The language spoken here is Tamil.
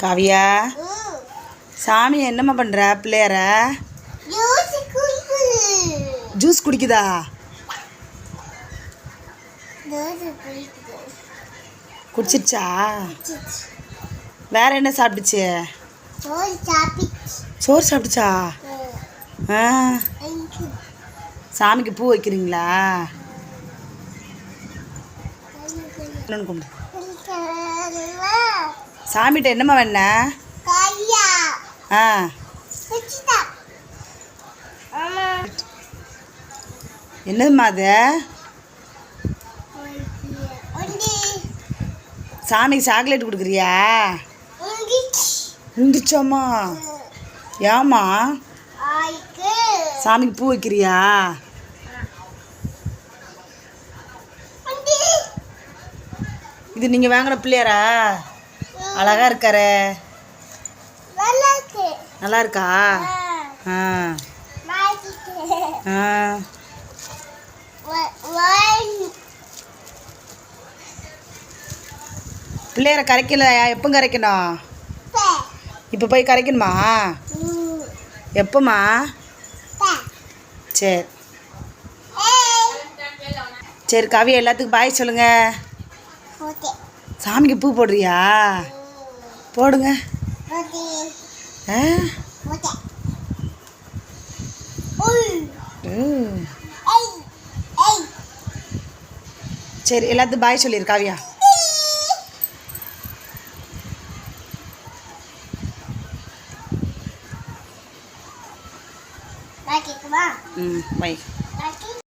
காவியா? சாமி என்னம்மா பண்ணுற பிள்ளையார? ஜூஸ் குடிக்குதா? குடிச்சிருச்சா? வேற என்ன சாப்பிட்டுச்சு? சோறு சாப்பிட்டுச்சா. ஆ. சாமிக்கு பூ வைக்கிறீங்களா? கும்பிடு. சாமிகிட்ட என்னம்மா வேண ஆ. என்னதும்மா அது? சாமிக்கு சாக்லேட் கொடுக்குறியா? இருந்துச்சோம்மா ஏம்மா? சாமிக்கு பூ வைக்கிறியா? இது நீங்கள் வாங்கின பிள்ளையாரா? அழகா இருக்காரே. நல்லா இருக்கா ஆ. ஆ. பிள்ளையார கரைக்கல எப்போ கரைக்கணும்? இப்போ போய் கரைக்கணுமா? எப்போம்மா? சரி சரி கவி எல்லாத்துக்கும் பாய் சொல்லுங்க. சாமிக்கு பூ போடுறியா? போடுங்க. சரி எல்லாத்துக்கும் பாய் சொல்லிடு காவியா. ம் பை